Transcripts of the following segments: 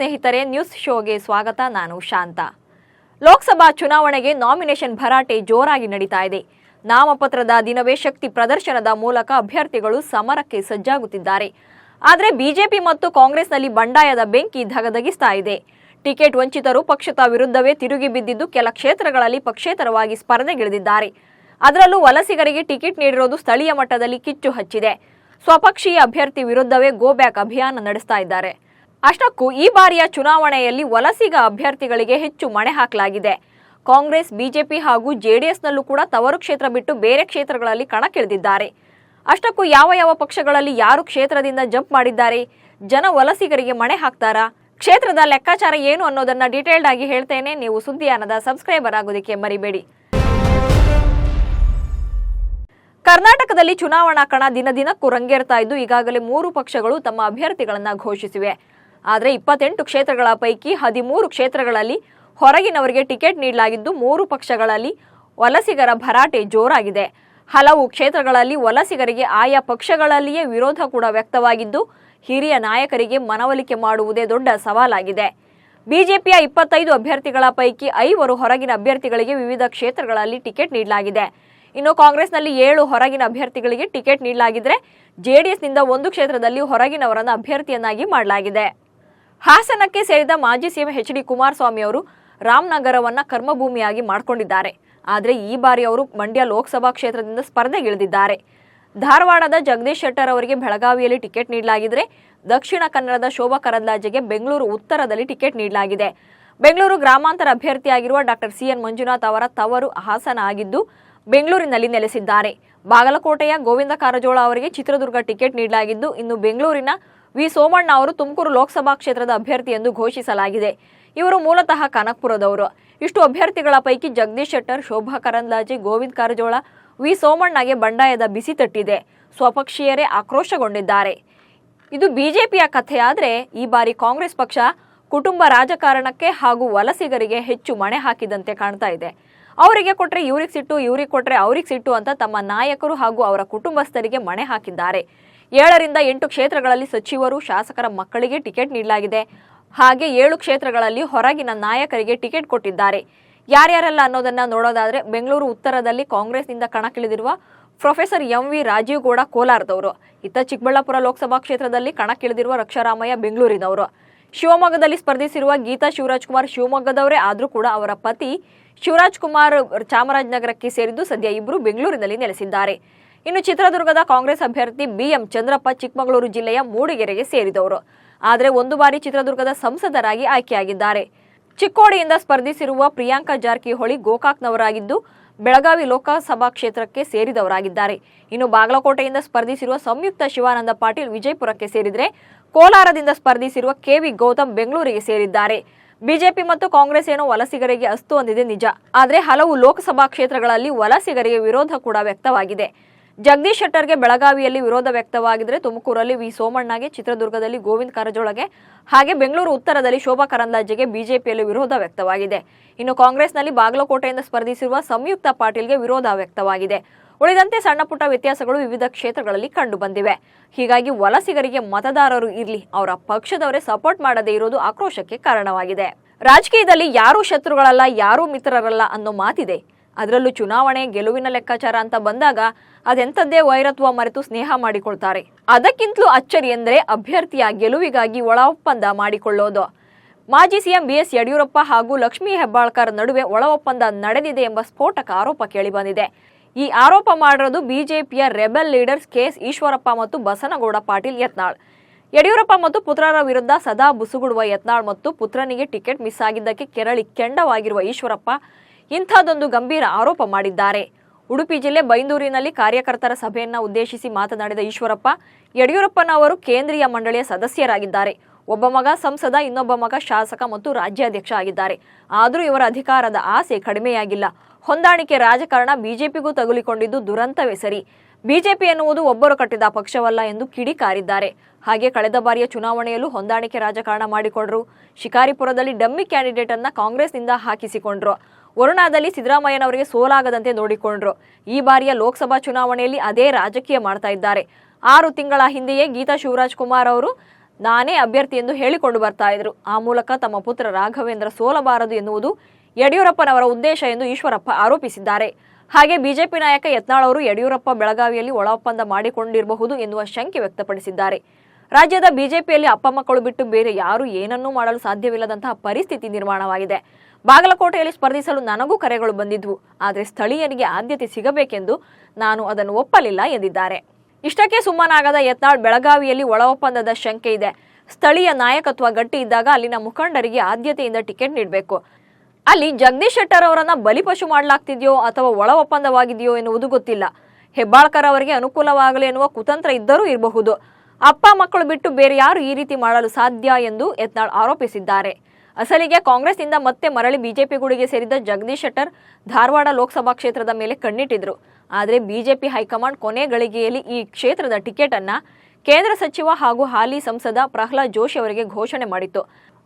ಸ್ನೇಹಿತರೆ, ನ್ಯೂಸ್ ಶೋಗೆ ಸ್ವಾಗತ. ನಾನು ಶಾಂತ. ಲೋಕಸಭಾ ಚುನಾವಣೆಗೆ ನಾಮಿನೇಷನ್ ಭರಾಟೆ ಜೋರಾಗಿ ನಡೀತಾ ಇದೆ. ನಾಮಪತ್ರದ ದಿನವೇ ಶಕ್ತಿ ಪ್ರದರ್ಶನದ ಮೂಲಕ ಅಭ್ಯರ್ಥಿಗಳು ಸಮರಕ್ಕೆ ಸಜ್ಜಾಗುತ್ತಿದ್ದಾರೆ. ಆದರೆ ಬಿಜೆಪಿ ಮತ್ತು ಕಾಂಗ್ರೆಸ್ನಲ್ಲಿ ಬಂಡಾಯದ ಬೆಂಕಿ ಧಗಧಗಿಸ್ತಾ ಇದೆ. ಟಿಕೆಟ್ ವಂಚಿತರು ಪಕ್ಷದ ವಿರುದ್ಧವೇ ತಿರುಗಿ ಬಿದ್ದಿದ್ದು ಕೆಲ ಕ್ಷೇತ್ರಗಳಲ್ಲಿ ಪಕ್ಷೇತರವಾಗಿ ಸ್ಪರ್ಧೆಗಿಳಿದಿದ್ದಾರೆ. ಅದರಲ್ಲೂ ವಲಸಿಗರಿಗೆ ಟಿಕೆಟ್ ನೀಡಿರೋದು ಸ್ಥಳೀಯ ಮಟ್ಟದಲ್ಲಿ ಕಿಚ್ಚು ಹಚ್ಚಿದೆ. ಸ್ವಪಕ್ಷೀಯ ಅಭ್ಯರ್ಥಿ ವಿರುದ್ಧವೇ ಗೋ ಬ್ಯಾಕ್ ಅಭಿಯಾನ ನಡೆಸ್ತಾ ಇದ್ದಾರೆ. ಅಷ್ಟಕ್ಕೂ ಈ ಬಾರಿಯ ಚುನಾವಣೆಯಲ್ಲಿ ವಲಸಿಗ ಅಭ್ಯರ್ಥಿಗಳಿಗೆ ಹೆಚ್ಚು ಮಣೆ ಹಾಕಲಾಗಿದೆ. ಕಾಂಗ್ರೆಸ್, ಬಿಜೆಪಿ ಹಾಗೂ ಜೆಡಿಎಸ್ನಲ್ಲೂ ಕೂಡ ತವರು ಕ್ಷೇತ್ರ ಬಿಟ್ಟು ಬೇರೆ ಕ್ಷೇತ್ರಗಳಲ್ಲಿ ಕಣಕ್ಕಿಳಿದಿದ್ದಾರೆ. ಅಷ್ಟಕ್ಕೂ ಯಾವ ಯಾವ ಪಕ್ಷಗಳಲ್ಲಿ ಯಾರು ಕ್ಷೇತ್ರದಿಂದ ಜಂಪ್ ಮಾಡಿದ್ದಾರೆ? ಜನ ವಲಸಿಗರಿಗೆ ಮಣೆ ಹಾಕ್ತಾರಾ? ಕ್ಷೇತ್ರದ ಲೆಕ್ಕಾಚಾರ ಏನು ಅನ್ನೋದನ್ನ ಡೀಟೇಲ್ಡ್ ಆಗಿ ಹೇಳ್ತೇನೆ. ನೀವು ಸುದ್ದಿಯಾನದ ಸಬ್ಸ್ಕ್ರೈಬರ್ ಆಗೋದಕ್ಕೆ ಮರಿಬೇಡಿ. ಕರ್ನಾಟಕದಲ್ಲಿ ಚುನಾವಣಾ ಕಣ ದಿನ ದಿನಕ್ಕೂ ರಂಗೇರ್ತಾ ಇದ್ದು ಈಗಾಗಲೇ ಮೂರು ಪಕ್ಷಗಳು ತಮ್ಮ ಅಭ್ಯರ್ಥಿಗಳನ್ನು ಘೋಷಿಸಿವೆ. ಆದರೆ ಇಪ್ಪತ್ತೆಂಟು ಕ್ಷೇತ್ರಗಳ ಪೈಕಿ ಹದಿಮೂರು ಕ್ಷೇತ್ರಗಳಲ್ಲಿ ಹೊರಗಿನವರಿಗೆ ಟಿಕೆಟ್ ನೀಡಲಾಗಿದ್ದು ಮೂರು ಪಕ್ಷಗಳಲ್ಲಿ ವಲಸಿಗರ ಭರಾಟೆ ಜೋರಾಗಿದೆ. ಹಲವು ಕ್ಷೇತ್ರಗಳಲ್ಲಿ ವಲಸಿಗರಿಗೆ ಆಯಾ ಪಕ್ಷಗಳಲ್ಲಿಯೇ ವಿರೋಧ ಕೂಡ ವ್ಯಕ್ತವಾಗಿದ್ದು, ಹಿರಿಯ ನಾಯಕರಿಗೆ ಮನವೊಲಿಕೆ ಮಾಡುವುದೇ ದೊಡ್ಡ ಸವಾಲಾಗಿದೆ. ಬಿಜೆಪಿಯ ಇಪ್ಪತ್ತೈದು ಅಭ್ಯರ್ಥಿಗಳ ಪೈಕಿ ಐವರು ಹೊರಗಿನ ಅಭ್ಯರ್ಥಿಗಳಿಗೆ ವಿವಿಧ ಕ್ಷೇತ್ರಗಳಲ್ಲಿ ಟಿಕೆಟ್ ನೀಡಲಾಗಿದೆ. ಇನ್ನು ಕಾಂಗ್ರೆಸ್ನಲ್ಲಿ ಏಳು ಹೊರಗಿನ ಅಭ್ಯರ್ಥಿಗಳಿಗೆ ಟಿಕೆಟ್ ನೀಡಲಾಗಿದ್ರೆ, ಜೆಡಿಎಸ್ನಿಂದ ಒಂದು ಕ್ಷೇತ್ರದಲ್ಲಿ ಹೊರಗಿನವರನ್ನು ಅಭ್ಯರ್ಥಿಯನ್ನಾಗಿ ಮಾಡಲಾಗಿದೆ. ಹಾಸನಕ್ಕೆ ಸೇರಿದ ಮಾಜಿ ಸಿಎಂ ಎಚ್ ಡಿ ಕುಮಾರಸ್ವಾಮಿ ಅವರು ರಾಮನಗರವನ್ನ ಕರ್ಮಭೂಮಿಯಾಗಿ ಮಾಡಿಕೊಂಡಿದ್ದಾರೆ. ಆದರೆ ಈ ಬಾರಿ ಅವರು ಮಂಡ್ಯ ಲೋಕಸಭಾ ಕ್ಷೇತ್ರದಿಂದ ಸ್ಪರ್ಧೆಗಿಳಿದಿದ್ದಾರೆ. ಧಾರವಾಡದ ಜಗದೀಶ್ ಶೆಟ್ಟರ್ ಅವರಿಗೆ ಬೆಳಗಾವಿಯಲ್ಲಿ ಟಿಕೆಟ್ ನೀಡಲಾಗಿದ್ದರೆ ದಕ್ಷಿಣ ಕನ್ನಡದ ಶೋಭಾ ಕರಂದ್ಲಾಜೆಗೆ ಬೆಂಗಳೂರು ಉತ್ತರದಲ್ಲಿ ಟಿಕೆಟ್ ನೀಡಲಾಗಿದೆ. ಬೆಂಗಳೂರು ಗ್ರಾಮಾಂತರ ಅಭ್ಯರ್ಥಿಯಾಗಿರುವ ಡಾಕ್ಟರ್ ಸಿಎನ್ ಮಂಜುನಾಥ್ ಅವರ ತವರು ಹಾಸನ ಆಗಿದ್ದು ಬೆಂಗಳೂರಿನಲ್ಲಿ ನೆಲೆಸಿದ್ದಾರೆ. ಬಾಗಲಕೋಟೆಯ ಗೋವಿಂದ ಕಾರಜೋಳ ಅವರಿಗೆ ಚಿತ್ರದುರ್ಗ ಟಿಕೆಟ್ ನೀಡಲಾಗಿದ್ದು ಇನ್ನು ಬೆಂಗಳೂರಿನ ವಿ. ಸೋಮಣ್ಣ ಅವರು ತುಮಕೂರು ಲೋಕಸಭಾ ಕ್ಷೇತ್ರದ ಅಭ್ಯರ್ಥಿ ಎಂದು ಘೋಷಿಸಲಾಗಿದೆ. ಇವರು ಮೂಲತಃ ಕನಕಪುರದವರು. ಇಷ್ಟು ಅಭ್ಯರ್ಥಿಗಳ ಪೈಕಿ ಜಗದೀಶ್ ಶೆಟ್ಟರ್, ಶೋಭಾ ಕರಂದ್ಲಾಜೆ, ಗೋವಿಂದ ಕಾರಜೋಳ, ವಿ. ಸೋಮಣ್ಣಗೆ ಬಂಡಾಯದ ಬಿಸಿ ತಟ್ಟಿದೆ. ಸ್ವಪಕ್ಷೀಯರೇ ಆಕ್ರೋಶಗೊಂಡಿದ್ದಾರೆ. ಇದು ಬಿಜೆಪಿಯ ಕಥೆಯಾದರೆ ಈ ಬಾರಿ ಕಾಂಗ್ರೆಸ್ ಪಕ್ಷ ಕುಟುಂಬ ರಾಜಕಾರಣಕ್ಕೆ ಹಾಗೂ ವಲಸಿಗರಿಗೆ ಹೆಚ್ಚು ಮಣೆ ಹಾಕಿದಂತೆ ಕಾಣ್ತಾ ಇದೆ. ಅವರಿಗೆ ಕೊಟ್ಟರೆ ಇವರಿಗೆ ಸಿಟ್ಟು, ಇವರಿಗೆ ಕೊಟ್ಟರೆ ಅವ್ರಿಗೆ ಸಿಟ್ಟು ಅಂತ ತಮ್ಮ ನಾಯಕರು ಹಾಗೂ ಅವರ ಕುಟುಂಬಸ್ಥರಿಗೆ ಮಣೆ ಹಾಕಿದ್ದಾರೆ. ಏಳರಿಂದ ಎಂಟು ಕ್ಷೇತ್ರಗಳಲ್ಲಿ ಸಚಿವರು ಶಾಸಕರ ಮಕ್ಕಳಿಗೆ ಟಿಕೆಟ್ ನೀಡಲಾಗಿದೆ. ಹಾಗೆ ಏಳು ಕ್ಷೇತ್ರಗಳಲ್ಲಿ ಹೊರಗಿನ ನಾಯಕರಿಗೆ ಟಿಕೆಟ್ ಕೊಟ್ಟಿದ್ದಾರೆ. ಯಾರ್ಯಾರೆಲ್ಲ ಅನ್ನೋದನ್ನ ನೋಡೋದಾದ್ರೆ ಬೆಂಗಳೂರು ಉತ್ತರದಲ್ಲಿ ಕಾಂಗ್ರೆಸ್ನಿಂದ ಕಣಕ್ಕಿಳಿದಿರುವ professor M V Rajeev Gowda ಕೋಲಾರದವರು. ಇತ್ತ ಚಿಕ್ಕಬಳ್ಳಾಪುರ ಲೋಕಸಭಾ ಕ್ಷೇತ್ರದಲ್ಲಿ ಕಣಕ್ಕಿಳಿದಿರುವ ರಕ್ಷಾರಾಮಯ್ಯ ಬೆಂಗಳೂರಿನವರು. ಶಿವಮೊಗ್ಗದಲ್ಲಿ ಸ್ಪರ್ಧಿಸಿರುವ ಗೀತಾ ಶಿವರಾಜ್ ಕುಮಾರ್ ಶಿವಮೊಗ್ಗದವರೇ, ಆದರೂ ಕೂಡ ಅವರ ಪತಿ ಶಿವರಾಜ್ ಕುಮಾರ್ ಚಾಮರಾಜನಗರಕ್ಕೆ ಸೇರಿದ್ದು ಸದ್ಯ ಇಬ್ಬರು ಬೆಂಗಳೂರಿನಲ್ಲಿ ನೆಲೆಸಿದ್ದಾರೆ. ಇನ್ನು ಚಿತ್ರದುರ್ಗದ ಕಾಂಗ್ರೆಸ್ ಅಭ್ಯರ್ಥಿ ಬಿಎಂ ಚಂದ್ರಪ್ಪ ಚಿಕ್ಕಮಗಳೂರು ಜಿಲ್ಲೆಯ ಮೂಡಿಗೆರೆಗೆ ಸೇರಿದವರು. ಆದರೆ ಒಂದು ಬಾರಿ ಚಿತ್ರದುರ್ಗದ ಸಂಸದರಾಗಿ ಆಯ್ಕೆಯಾಗಿದ್ದಾರೆ. ಚಿಕ್ಕೋಡಿಯಿಂದ ಸ್ಪರ್ಧಿಸಿರುವ ಪ್ರಿಯಾಂಕಾ ಜಾರಕಿಹೊಳಿ ಗೋಕಾಕ್ನವರಾಗಿದ್ದು, ಬೆಳಗಾವಿ ಲೋಕಸಭಾ ಕ್ಷೇತ್ರಕ್ಕೆ ಸೇರಿದವರಾಗಿದ್ದಾರೆ. ಇನ್ನು ಬಾಗಲಕೋಟೆಯಿಂದ ಸ್ಪರ್ಧಿಸಿರುವ ಸಂಯುಕ್ತ ಶಿವಾನಂದ ಪಾಟೀಲ್ ವಿಜಯಪುರಕ್ಕೆ ಸೇರಿದರೆ, ಕೋಲಾರದಿಂದ ಸ್ಪರ್ಧಿಸಿರುವ ಕೆವಿ ಗೌತಮ್ ಬೆಂಗಳೂರಿಗೆ ಸೇರಿದ್ದಾರೆ. ಬಿಜೆಪಿ ಮತ್ತು ಕಾಂಗ್ರೆಸ್ ಏನೋ ವಲಸಿಗರಿಗೆ ಅಸ್ತು ಅಂದಿದೆ ನಿಜ. ಆದರೆ ಹಲವು ಲೋಕಸಭಾ ಕ್ಷೇತ್ರಗಳಲ್ಲಿ ವಲಸಿಗರಿಗೆ ವಿರೋಧ ಕೂಡ ವ್ಯಕ್ತವಾಗಿದೆ. ಜಗದೀಶ್ ಶೆಟ್ಟರ್ಗೆ ಬೆಳಗಾವಿಯಲ್ಲಿ ವಿರೋಧ ವ್ಯಕ್ತವಾಗಿದ್ರೆ ತುಮಕೂರಲ್ಲಿ ವಿ ಸೋಮಣ್ಣಗೆ, ಚಿತ್ರದುರ್ಗದಲ್ಲಿ ಗೋವಿಂದ ಕಾರಜೋಳಗೆ, ಹಾಗೆ ಬೆಂಗಳೂರು ಉತ್ತರದಲ್ಲಿ ಶೋಭಾ ಕರಂದ್ಲಾಜೆಗೆ ಬಿಜೆಪಿಯಲ್ಲಿ ವಿರೋಧ ವ್ಯಕ್ತವಾಗಿದೆ. ಇನ್ನು ಕಾಂಗ್ರೆಸ್ನಲ್ಲಿ ಬಾಗಲಕೋಟೆಯಿಂದ ಸ್ಪರ್ಧಿಸಿರುವ ಸಂಯುಕ್ತ ಪಾಟೀಲ್ಗೆ ವಿರೋಧ ವ್ಯಕ್ತವಾಗಿದೆ. ಉಳಿದಂತೆ ಸಣ್ಣಪುಟ್ಟ ವ್ಯತ್ಯಾಸಗಳು ವಿವಿಧ ಕ್ಷೇತ್ರಗಳಲ್ಲಿ ಕಂಡುಬಂದಿವೆ. ಹೀಗಾಗಿ ವಲಸಿಗರಿಗೆ ಮತದಾರರು ಇರಲಿ, ಅವರ ಪಕ್ಷದವರೇ ಸಪೋರ್ಟ್ ಮಾಡದೇ ಇರೋದು ಆಕ್ರೋಶಕ್ಕೆ ಕಾರಣವಾಗಿದೆ. ರಾಜಕೀಯದಲ್ಲಿ ಯಾರೂ ಶತ್ರುಗಳಲ್ಲ, ಯಾರೂ ಮಿತ್ರರಲ್ಲ ಅನ್ನೋ ಮಾತಿದೆ. ಅದರಲ್ಲೂ ಚುನಾವಣೆ ಗೆಲುವಿನ ಲೆಕ್ಕಾಚಾರ ಅಂತ ಬಂದಾಗ ಅದೆಂಥದ್ದೇ ವೈರತ್ವ ಮರೆತು ಸ್ನೇಹ ಮಾಡಿಕೊಳ್ತಾರೆ. ಅದಕ್ಕಿಂತಲೂ ಅಚ್ಚರಿ ಎಂದರೆ ಅಭ್ಯರ್ಥಿಯ ಗೆಲುವಿಗಾಗಿ ಒಳ ಒಪ್ಪಂದ ಮಾಡಿಕೊಳ್ಳೋದು. ಮಾಜಿ ಸಿಎಂ ಬಿಎಸ್ ಯಡಿಯೂರಪ್ಪ ಹಾಗೂ ಲಕ್ಷ್ಮೀ ಹೆಬ್ಬಾಳ್ಕರ್ ನಡುವೆ ಒಳ ಒಪ್ಪಂದ ನಡೆದಿದೆ ಎಂಬ ಸ್ಫೋಟಕ ಆರೋಪ ಕೇಳಿಬಂದಿದೆ. ಈ ಆರೋಪ ಮಾಡಿರೋದು ಬಿಜೆಪಿಯ ರೆಬೆಲ್ ಲೀಡರ್ಸ್ ಕೆಎಸ್ ಈಶ್ವರಪ್ಪ ಮತ್ತು ಬಸನಗೌಡ ಪಾಟೀಲ್ ಯತ್ನಾಳ್. ಯಡಿಯೂರಪ್ಪ ಮತ್ತು ಪುತ್ರರ ವಿರುದ್ಧ ಸದಾ ಬುಸುಗುಡುವ ಯತ್ನಾಳ್ ಮತ್ತು ಪುತ್ರನಿಗೆ ಟಿಕೆಟ್ ಮಿಸ್ ಆಗಿದ್ದಕ್ಕೆ ಕೆರಳಿ ಕೆಂಡವಾಗಿರುವ ಈಶ್ವರಪ್ಪ ಇಂಥದ್ದೊಂದು ಗಂಭೀರ ಆರೋಪ ಮಾಡಿದ್ದಾರೆ. ಉಡುಪಿ ಜಿಲ್ಲೆ ಬೈಂದೂರಿನಲ್ಲಿ ಕಾರ್ಯಕರ್ತರ ಸಭೆಯನ್ನ ಉದ್ದೇಶಿಸಿ ಮಾತನಾಡಿದ ಈಶ್ವರಪ್ಪ, ಯಡಿಯೂರಪ್ಪನವರು ಕೇಂದ್ರೀಯ ಮಂಡಳಿಯ ಸದಸ್ಯರಾಗಿದ್ದಾರೆ. ಒಬ್ಬ ಮಗ ಸಂಸದ, ಇನ್ನೊಬ್ಬ ಮಗ ಶಾಸಕ ಮತ್ತು ರಾಜ್ಯಾಧ್ಯಕ್ಷ ಆಗಿದ್ದಾರೆ. ಆದರೂ ಇವರ ಅಧಿಕಾರದ ಆಸೆ ಕಡಿಮೆಯಾಗಿಲ್ಲ. ಹೊಂದಾಣಿಕೆ ರಾಜಕಾರಣ ಬಿಜೆಪಿಗೂ ತಗುಲಿಕೊಂಡಿದ್ದು ದುರಂತವೇ ಸರಿ. ಬಿಜೆಪಿ ಎನ್ನುವುದು ಒಬ್ಬರು ಕಟ್ಟಿದ ಪಕ್ಷವಲ್ಲ ಎಂದು ಕಿಡಿಕಾರಿದ್ದಾರೆ. ಹಾಗೆ ಕಳೆದ ಬಾರಿಯ ಚುನಾವಣೆಯಲ್ಲೂ ಹೊಂದಾಣಿಕೆ ರಾಜಕಾರಣ ಮಾಡಿಕೊಂಡ್ರು. ಶಿಕಾರಿಪುರದಲ್ಲಿ ಡಮ್ಮಿ ಕ್ಯಾಂಡಿಡೇಟ್ ಅನ್ನ ಕಾಂಗ್ರೆಸ್ನಿಂದ ಹಾಕಿಸಿಕೊಂಡ್ರು. ವರುಣಾದಲ್ಲಿ ಸಿದ್ದರಾಮಯ್ಯನವರಿಗೆ ಸೋಲಾಗದಂತೆ ನೋಡಿಕೊಂಡ್ರು. ಈ ಬಾರಿಯ ಲೋಕಸಭಾ ಚುನಾವಣೆಯಲ್ಲಿ ಅದೇ ರಾಜಕೀಯ ಮಾಡ್ತಾ ಇದ್ದಾರೆ. ಆರು ತಿಂಗಳ ಹಿಂದೆಯೇ ಗೀತಾ ಶಿವರಾಜ್ ಕುಮಾರ್ ಅವರು ನಾನೇ ಅಭ್ಯರ್ಥಿ ಎಂದು ಹೇಳಿಕೊಂಡು ಬರ್ತಾ ಇದ್ರು. ಆ ಮೂಲಕ ತಮ್ಮ ಪುತ್ರ ರಾಘವೇಂದ್ರ ಸೋಲಬಾರದು ಎನ್ನುವುದು ಯಡಿಯೂರಪ್ಪನವರ ಉದ್ದೇಶ ಎಂದು ಈಶ್ವರಪ್ಪ ಆರೋಪಿಸಿದ್ದಾರೆ. ಹಾಗೆ ಬಿಜೆಪಿ ನಾಯಕ ಯತ್ನಾಳ್ ಅವರು ಯಡಿಯೂರಪ್ಪ ಬೆಳಗಾವಿಯಲ್ಲಿ ಒಳ ಒಪ್ಪಂದ ಮಾಡಿಕೊಂಡಿರಬಹುದು ಎನ್ನುವ ಶಂಕೆ ವ್ಯಕ್ತಪಡಿಸಿದ್ದಾರೆ. ರಾಜ್ಯದ ಬಿಜೆಪಿಯಲ್ಲಿ ಅಪ್ಪ ಮಕ್ಕಳು ಬಿಟ್ಟು ಬೇರೆ ಯಾರು ಏನನ್ನೂ ಮಾಡಲು ಸಾಧ್ಯವಿಲ್ಲದಂತಹ ಪರಿಸ್ಥಿತಿ ನಿರ್ಮಾಣವಾಗಿದೆ. ಬಾಗಲಕೋಟೆಯಲ್ಲಿ ಸ್ಪರ್ಧಿಸಲು ನನಗೂ ಕರೆಗಳು ಬಂದಿದ್ವು. ಆದರೆ ಸ್ಥಳೀಯರಿಗೆ ಆದ್ಯತೆ ಸಿಗಬೇಕೆಂದು ನಾನು ಅದನ್ನು ಒಪ್ಪಲಿಲ್ಲ ಎಂದಿದ್ದಾರೆ. ಇಷ್ಟಕ್ಕೆ ಸುಮ್ಮನಾಗದ ಯತ್ನಾಳ್ ಬೆಳಗಾವಿಯಲ್ಲಿ ಒಳ ಒಪ್ಪಂದದ ಶಂಕೆ ಇದೆ. ಸ್ಥಳೀಯ ನಾಯಕತ್ವ ಗಟ್ಟಿ ಇದ್ದಾಗ ಅಲ್ಲಿನ ಮುಖಂಡರಿಗೆ ಆದ್ಯತೆಯಿಂದ ಟಿಕೆಟ್ ನೀಡಬೇಕು. ಅಲ್ಲಿ ಜಗದೀಶ್ ಶೆಟ್ಟರ್ ಅವರನ್ನ ಬಲಿಪಶು ಮಾಡಲಾಗ್ತಿದೆಯೋ ಅಥವಾ ಒಳ ಒಪ್ಪಂದವಾಗಿದೆಯೋ ಎನ್ನುವುದು ಗೊತ್ತಿಲ್ಲ. ಹೆಬ್ಬಾಳ್ಕರ್ ಅವರಿಗೆ ಅನುಕೂಲವಾಗಲಿ ಎನ್ನುವ ಕುತಂತ್ರ ಇದ್ದರೂ ಇರಬಹುದು. ಅಪ್ಪ ಮಕ್ಕಳು ಬಿಟ್ಟು ಬೇರೆ ಯಾರು ಈ ರೀತಿ ಮಾಡಲು ಸಾಧ್ಯ ಎಂದು ಯತ್ನಾಳ್ ಆರೋಪಿಸಿದ್ದಾರೆ. ಅಸಲಿಗೆ ಕಾಂಗ್ರೆಸ್ನಿಂದ ಮತ್ತೆ ಮರಳಿ ಬಿಜೆಪಿ ಗುಡಿಗೆ ಸೇರಿದ ಜಗದೀಶ್ ಶೆಟ್ಟರ್ ಧಾರವಾಡ ಲೋಕಸಭಾ ಕ್ಷೇತ್ರದ ಮೇಲೆ ಕಣ್ಣಿಟ್ಟಿದ್ರು. ಆದರೆ ಬಿಜೆಪಿ ಹೈಕಮಾಂಡ್ ಕೊನೆ ಗಳಿಗೆಯಲ್ಲಿ ಈ ಕ್ಷೇತ್ರದ ಟಿಕೆಟ್ ಅನ್ನ ಕೇಂದ್ರ ಸಚಿವ ಹಾಗೂ ಹಾಲಿ ಸಂಸದ ಪ್ರಹ್ಲಾದ್ ಜೋಶಿ ಅವರಿಗೆ ಘೋಷಣೆ ಮಾಡಿತ್ತು.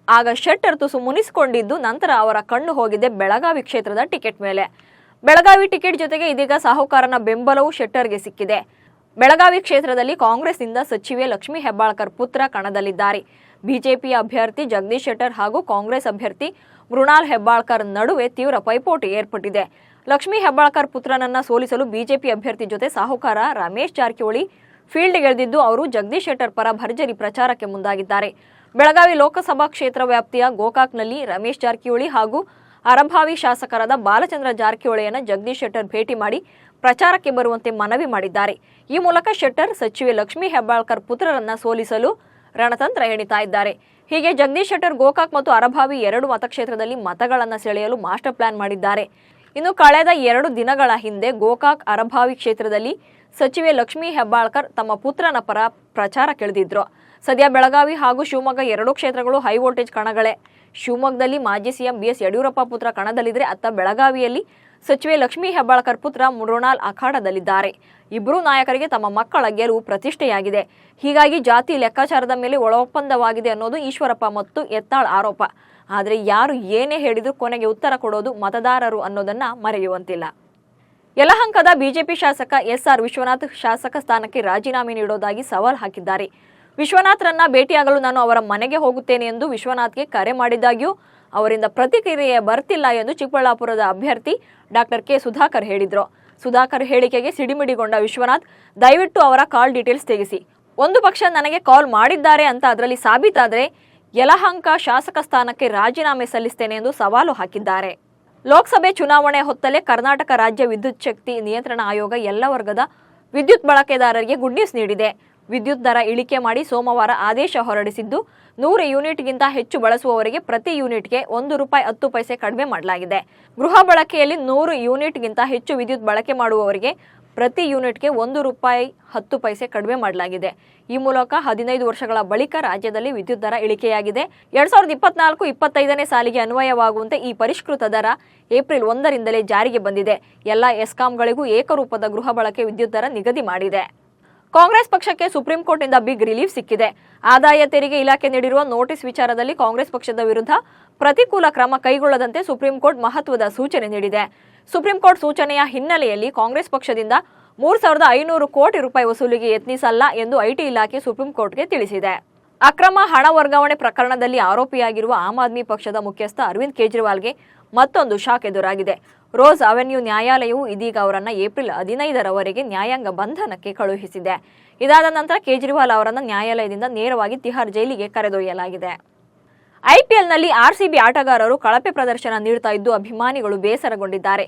ಆಗ ಶೆಟ್ಟರ್ ತುಸು ಮುನಿಸಿಕೊಂಡಿದ್ದು ನಂತರ ಅವರ ಕಣ್ಣು ಹೋಗಿದೆ ಬೆಳಗಾವಿ ಕ್ಷೇತ್ರದ ಟಿಕೆಟ್ ಮೇಲೆ. ಬೆಳಗಾವಿ ಟಿಕೆಟ್ ಜೊತೆಗೆ ಇದೀಗ ಸಾಹುಕಾರನ ಬೆಂಬಲವೂ ಶೆಟ್ಟರ್ಗೆ ಸಿಕ್ಕಿದೆ. ಬೆಳಗಾವಿ ಕ್ಷೇತ್ರದಲ್ಲಿ ಕಾಂಗ್ರೆಸ್ನಿಂದ ಸಚಿವೆ ಲಕ್ಷ್ಮೀ ಹೆಬ್ಬಾಳ್ಕರ್ ಪುತ್ರ ಕಣದಲ್ಲಿದ್ದಾರೆ. ಬಿಜೆಪಿ ಅಭ್ಯರ್ಥಿ ಜಗದೀಶ್ ಶೆಟ್ಟರ್ ಹಾಗೂ ಕಾಂಗ್ರೆಸ್ ಅಭ್ಯರ್ಥಿ ಮೃಣಾಲ್ ಹೆಬ್ಬಾಳ್ಕರ್ ನಡುವೆ ತೀವ್ರ ಪೈಪೋಟಿ ಏರ್ಪಟ್ಟಿದೆ. ಲಕ್ಷ್ಮೀ ಹೆಬ್ಬಾಳ್ಕರ್ ಪುತ್ರನನ್ನ ಸೋಲಿಸಲು ಬಿಜೆಪಿ ಅಭ್ಯರ್ಥಿ ಜೊತೆ ಸಾಹುಕಾರ ರಮೇಶ್ ಜಾರಕಿಹೊಳಿ ಫೀಲ್ಡ್ಗೆಳೆದಿದ್ದು ಅವರು ಜಗದೀಶ್ ಶೆಟ್ಟರ್ ಪರ ಭರ್ಜರಿ ಪ್ರಚಾರಕ್ಕೆ ಮುಂದಾಗಿದ್ದಾರೆ. ಬೆಳಗಾವಿ ಲೋಕಸಭಾ ಕ್ಷೇತ್ರ ವ್ಯಾಪ್ತಿಯ ಗೋಕಾಕ್ನಲ್ಲಿ ರಮೇಶ್ ಜಾರಕಿಹೊಳಿ ಹಾಗೂ ಅರಭಾವಿ ಶಾಸಕರಾದ ಬಾಲಚಂದ್ರ ಜಾರಕಿಹೊಳಿಯನ್ನು ಜಗದೀಶ್ ಶೆಟ್ಟರ್ ಭೇಟಿ ಮಾಡಿ ಪ್ರಚಾರಕ್ಕೆ ಬರುವಂತೆ ಮನವಿ ಮಾಡಿದ್ದಾರೆ. ಈ ಮೂಲಕ ಶೆಟ್ಟರ್ ಸಚಿವೆ ಲಕ್ಷ್ಮೀ ಹೆಬ್ಬಾಳ್ಕರ್ ಪುತ್ರರನ್ನ ಸೋಲಿಸಲು ರಣತಂತ್ರ ಎಣಿತಾ ಇದ್ದಾರೆ. ಹೀಗೆ ಜಗದೀಶ್ ಶೆಟ್ಟರ್ ಗೋಕಾಕ್ ಮತ್ತು ಅರಭಾವಿ ಎರಡು ಮತಕ್ಷೇತ್ರದಲ್ಲಿ ಮತಗಳನ್ನು ಸೆಳೆಯಲು ಮಾಸ್ಟರ್ ಪ್ಲಾನ್ ಮಾಡಿದ್ದಾರೆ. ಇನ್ನು ಕಳೆದ ಎರಡು ದಿನಗಳ ಹಿಂದೆ ಗೋಕಾಕ್ ಅರಭಾವಿ ಕ್ಷೇತ್ರದಲ್ಲಿ ಸಚಿವೆ ಲಕ್ಷ್ಮೀ ಹೆಬ್ಬಾಳ್ಕರ್ ತಮ್ಮ ಪುತ್ರನ ಪರ ಪ್ರಚಾರ ಕೆಳದಿದ್ರು. ಸದ್ಯ ಬೆಳಗಾವಿ ಹಾಗೂ ಶಿವಮೊಗ್ಗ ಎರಡೂ ಕ್ಷೇತ್ರಗಳು ಹೈ ವೋಲ್ಟೇಜ್ ಕಣಗಳೇ. ಶಿವಮೊಗ್ಗದಲ್ಲಿ ಮಾಜಿ ಸಿಎಂ ಬಿಎಸ್ ಯಡಿಯೂರಪ್ಪ ಪುತ್ರ ಕಣದಲ್ಲಿದ್ದರೆ ಅತ್ತ ಬೆಳಗಾವಿಯಲ್ಲಿ ಸಚಿವೆ ಲಕ್ಷ್ಮೀ ಹೆಬ್ಬಾಳ್ಕರ್ ಪುತ್ರ ಮೃಣಾಲ್ ಅಖಾಡದಲ್ಲಿದ್ದಾರೆ. ಇಬ್ಬರೂ ನಾಯಕರಿಗೆ ತಮ್ಮ ಮಕ್ಕಳ ಗೆಲುವು ಪ್ರತಿಷ್ಠೆಯಾಗಿದೆ. ಹೀಗಾಗಿ ಜಾತಿ ಲೆಕ್ಕಾಚಾರದ ಮೇಲೆ ಒಳ ಒಪ್ಪಂದವಾಗಿದೆ ಅನ್ನೋದು ಈಶ್ವರಪ್ಪ ಮತ್ತು ಎತ್ತಾಳ್ ಆರೋಪ. ಆದರೆ ಯಾರು ಏನೇ ಹೇಳಿದರೂ ಕೊನೆಗೆ ಉತ್ತರ ಕೊಡೋದು ಮತದಾರರು ಅನ್ನೋದನ್ನ ಮರೆಯುವಂತಿಲ್ಲ. ಯಲಹಂಕದ ಬಿಜೆಪಿ ಶಾಸಕ ಎಸ್ಆರ್ ವಿಶ್ವನಾಥ್ ಶಾಸಕ ಸ್ಥಾನಕ್ಕೆ ರಾಜೀನಾಮೆ ನೀಡೋದಾಗಿ ಸವಾಲ್ ಹಾಕಿದ್ದಾರೆ. ವಿಶ್ವನಾಥ್ರನ್ನ ಭೇಟಿಯಾಗಲು ನಾನು ಅವರ ಮನೆಗೆ ಹೋಗುತ್ತೇನೆ ಎಂದು ವಿಶ್ವನಾಥ್ಗೆ ಕರೆ ಮಾಡಿದ್ದಾಗ್ಯೂ ಅವರಿಂದ ಪ್ರತಿಕ್ರಿಯೆ ಬರ್ತಿಲ್ಲ ಎಂದು ಚಿಕ್ಕಬಳ್ಳಾಪುರದ ಅಭ್ಯರ್ಥಿ ಡಾಕ್ಟರ್ ಕೆ ಸುಧಾಕರ್ ಹೇಳಿದ್ರು. ಸುಧಾಕರ್ ಹೇಳಿಕೆಗೆ ಸಿಡಿಮಿಡಿಗೊಂಡ ವಿಶ್ವನಾಥ್, ದಯವಿಟ್ಟು ಅವರ ಕಾಲ್ ಡೀಟೇಲ್ಸ್ ತೆಗೆಸಿ. ಒಂದು ಪಕ್ಷ ನನಗೆ ಕಾಲ್ ಮಾಡಿದ್ದಾರೆ ಅಂತ ಅದರಲ್ಲಿ ಸಾಬೀತಾದರೆ ಯಲಹಂಕ ಶಾಸಕ ಸ್ಥಾನಕ್ಕೆ ರಾಜೀನಾಮೆ ಸಲ್ಲಿಸ್ತೇನೆ ಎಂದು ಸವಾಲು ಹಾಕಿದ್ದಾರೆ. ಲೋಕಸಭೆ ಚುನಾವಣೆ ಹೊತ್ತಲೇ ಕರ್ನಾಟಕ ರಾಜ್ಯ ವಿದ್ಯುತ್ ಶಕ್ತಿ ನಿಯಂತ್ರಣ ಆಯೋಗ ಎಲ್ಲ ವರ್ಗದ ವಿದ್ಯುತ್ ಬಳಕೆದಾರರಿಗೆ ಗುಡ್ ನ್ಯೂಸ್ ನೀಡಿದೆ. ವಿದ್ಯುತ್ ದರ ಇಳಿಕೆ ಮಾಡಿ ಸೋಮವಾರ ಆದೇಶ ಹೊರಡಿಸಿದ್ದು, ನೂರು ಯೂನಿಟ್ಗಿಂತ ಹೆಚ್ಚು ಬಳಸುವವರಿಗೆ ಪ್ರತಿ ಯೂನಿಟ್ಗೆ ಒಂದು ರೂಪಾಯಿ ಹತ್ತು ಪೈಸೆ ಕಡಿಮೆ ಮಾಡಲಾಗಿದೆ. ಗೃಹ ಬಳಕೆಯಲ್ಲಿ ನೂರು ಯೂನಿಟ್ಗಿಂತ ಹೆಚ್ಚು ವಿದ್ಯುತ್ ಬಳಕೆ ಮಾಡುವವರಿಗೆ ಪ್ರತಿ ಯೂನಿಟ್ಗೆ ಒಂದು ರೂಪಾಯಿ ಹತ್ತು ಪೈಸೆ ಕಡಿಮೆ ಮಾಡಲಾಗಿದೆ. ಈ ಮೂಲಕ ಹದಿನೈದು ವರ್ಷಗಳ ಬಳಿಕ ರಾಜ್ಯದಲ್ಲಿ ವಿದ್ಯುತ್ ದರ ಇಳಿಕೆಯಾಗಿದೆ. ಎರಡ್ ಸಾವಿರದ ಇಪ್ಪತ್ನಾಲ್ಕು ಇಪ್ಪತ್ತೈದನೇ ಸಾಲಿಗೆ ಅನ್ವಯವಾಗುವಂತೆ ಈ ಪರಿಷ್ಕೃತ ದರ ಏಪ್ರಿಲ್ ಒಂದರಿಂದಲೇ ಜಾರಿಗೆ ಬಂದಿದೆ. ಎಲ್ಲ ಎಸ್ಕಾಂಗಳಿಗೂ ಏಕರೂಪದ ಗೃಹ ಬಳಕೆ ವಿದ್ಯುತ್ ದರ ನಿಗದಿ ಮಾಡಿದೆ. ಕಾಂಗ್ರೆಸ್ ಪಕ್ಷಕ್ಕೆ ಸುಪ್ರೀಂ ಕೋರ್ಟ್ನಿಂದ ಬಿಗ್ ರಿಲೀಫ್ ಸಿಕ್ಕಿದೆ. ಆದಾಯ ತೆರಿಗೆ ಇಲಾಖೆ ನೀಡಿರುವ ನೋಟಿಸ್ ವಿಚಾರದಲ್ಲಿ ಕಾಂಗ್ರೆಸ್ ಪಕ್ಷದ ವಿರುದ್ಧ ಪ್ರತಿಕೂಲ ಕ್ರಮ ಕೈಗೊಳ್ಳದಂತೆ ಸುಪ್ರೀಂ ಕೋರ್ಟ್ ಮಹತ್ವದ ಸೂಚನೆ ನೀಡಿದೆ. ಸುಪ್ರೀಂ ಕೋರ್ಟ್ ಸೂಚನೆಯ ಹಿನ್ನೆಲೆಯಲ್ಲಿ ಕಾಂಗ್ರೆಸ್ ಪಕ್ಷದಿಂದ ಮೂರು ಸಾವಿರದ ಐನೂರು ಕೋಟಿ ರೂಪಾಯಿ ವಸೂಲಿಗೆ ಯತ್ನಿಸಲ್ಲ ಎಂದು ಐಟಿ ಇಲಾಖೆ ಸುಪ್ರೀಂ ಕೋರ್ಟ್ಗೆ ತಿಳಿಸಿದೆ. ಅಕ್ರಮ ಹಣ ವರ್ಗಾವಣೆ ಪ್ರಕರಣದಲ್ಲಿ ಆರೋಪಿಯಾಗಿರುವ ಆಮ್ ಆದ್ಮಿ ಪಕ್ಷದ ಮುಖ್ಯಸ್ಥ ಅರವಿಂದ್ ಕೇಜ್ರಿವಾಲ್ಗೆ ಮತ್ತೊಂದು ಶಾಕ್ ಎದುರಾಗಿದೆ. ರೋಸ್ ಅವೆನ್ಯೂ ನ್ಯಾಯಾಲಯವು ಇದೀಗ ಅವರನ್ನು ಏಪ್ರಿಲ್ ಹದಿನೈದರವರೆಗೆ ನ್ಯಾಯಾಂಗ ಬಂಧನಕ್ಕೆ ಕಳುಹಿಸಿದೆ. ಇದಾದ ನಂತರ ಕೇಜ್ರಿವಾಲ್ ಅವರನ್ನು ನ್ಯಾಯಾಲಯದಿಂದ ನೇರವಾಗಿ ತಿಹಾರ್ ಜೈಲಿಗೆ ಕರೆದೊಯ್ಯಲಾಗಿದೆ. ಐಪಿಎಲ್ನಲ್ಲಿ ಆರ್ಸಿಬಿ ಆಟಗಾರರು ಕಳಪೆ ಪ್ರದರ್ಶನ ನೀಡುತ್ತಾ ಇದ್ದು ಅಭಿಮಾನಿಗಳು ಬೇಸರಗೊಂಡಿದ್ದಾರೆ.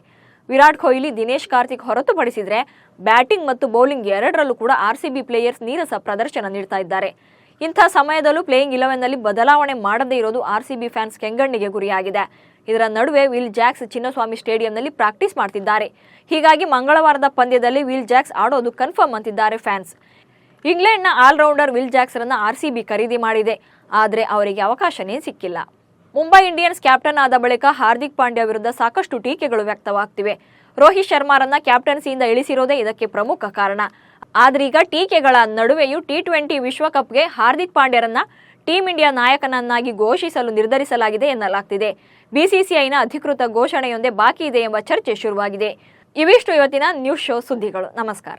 ವಿರಾಟ್ ಕೊಹ್ಲಿ, ದಿನೇಶ್ ಕಾರ್ತಿಕ್ ಹೊರತುಪಡಿಸಿದರೆ ಬ್ಯಾಟಿಂಗ್ ಮತ್ತು ಬೌಲಿಂಗ್ ಎರಡರಲ್ಲೂ ಕೂಡ ಆರ್ಸಿಬಿ ಪ್ಲೇಯರ್ಸ್ ನೀರಸ ಪ್ರದರ್ಶನ ನೀಡ್ತಾ ಇದ್ದಾರೆ. ಇಂಥ ಸಮಯದಲ್ಲೂ ಪ್ಲೇಯಿಂಗ್ ಇಲೆವೆನ್ನಲ್ಲಿ ಬದಲಾವಣೆ ಮಾಡದೇ ಇರೋದು ಆರ್ಸಿಬಿ ಫ್ಯಾನ್ಸ್ ಕೆಂಗಣ್ಣಿಗೆ ಗುರಿಯಾಗಿದೆ. ಇದರ ನಡುವೆ ವಿಲ್ ಜಾಕ್ಸ್ ಚಿನ್ನಸ್ವಾಮಿ ಸ್ಟೇಡಿಯಂನಲ್ಲಿ ಪ್ರಾಕ್ಟೀಸ್ ಮಾಡ್ತಿದ್ದಾರೆ. ಹೀಗಾಗಿ ಮಂಗಳವಾರದ ಪಂದ್ಯದಲ್ಲಿ ವಿಲ್ ಜಾಕ್ಸ್ ಆಡೋದು ಕನ್ಫರ್ಮ್ ಅಂತಿದ್ದಾರೆ ಫ್ಯಾನ್ಸ್. ಇಂಗ್ಲೆಂಡ್ನ ಆಲ್ರೌಂಡರ್ ವಿಲ್ ಜಾಕ್ಸರನ್ನ ಆರ್ಸಿಬಿ ಖರೀದಿ ಮಾಡಿದೆ. ಆದರೆ ಅವರಿಗೆ ಅವಕಾಶನೇ ಸಿಕ್ಕಿಲ್ಲ. ಮುಂಬೈ ಇಂಡಿಯನ್ಸ್ ಕ್ಯಾಪ್ಟನ್ ಆದ ಬಳಿಕ ಹಾರ್ದಿಕ್ ಪಾಂಡ್ಯ ವಿರುದ್ಧ ಸಾಕಷ್ಟು ಟೀಕೆಗಳು ವ್ಯಕ್ತವಾಗ್ತಿವೆ. ರೋಹಿತ್ ಶರ್ಮಾರನ್ನ ಕ್ಯಾಪ್ಟನ್ಸಿಯಿಂದ ಇಳಿಸಿರೋದೇ ಇದಕ್ಕೆ ಪ್ರಮುಖ ಕಾರಣ. ಆದ್ರೀಗ ಟೀಕೆಗಳ ನಡುವೆಯೂ ಟಿ ಟ್ವೆಂಟಿ ವಿಶ್ವಕಪ್ಗೆ ಹಾರ್ದಿಕ್ ಪಾಂಡ್ಯರನ್ನ ಟೀಂ ಇಂಡಿಯಾ ನಾಯಕನನ್ನಾಗಿ ಘೋಷಿಸಲು ನಿರ್ಧರಿಸಲಾಗಿದೆ ಎನ್ನಲಾಗ್ತಿದೆ. ಬಿಸಿಸಿಐನ ಅಧಿಕೃತ ಘೋಷಣೆಯೊಂದೇ ಬಾಕಿ ಇದೆ ಎಂಬ ಚರ್ಚೆ ಶುರುವಾಗಿದೆ. ಇವಿಷ್ಟು ಇವತ್ತಿನ ನ್ಯೂಸ್ ಶೋ ಸುದ್ದಿಗಳು. ನಮಸ್ಕಾರ.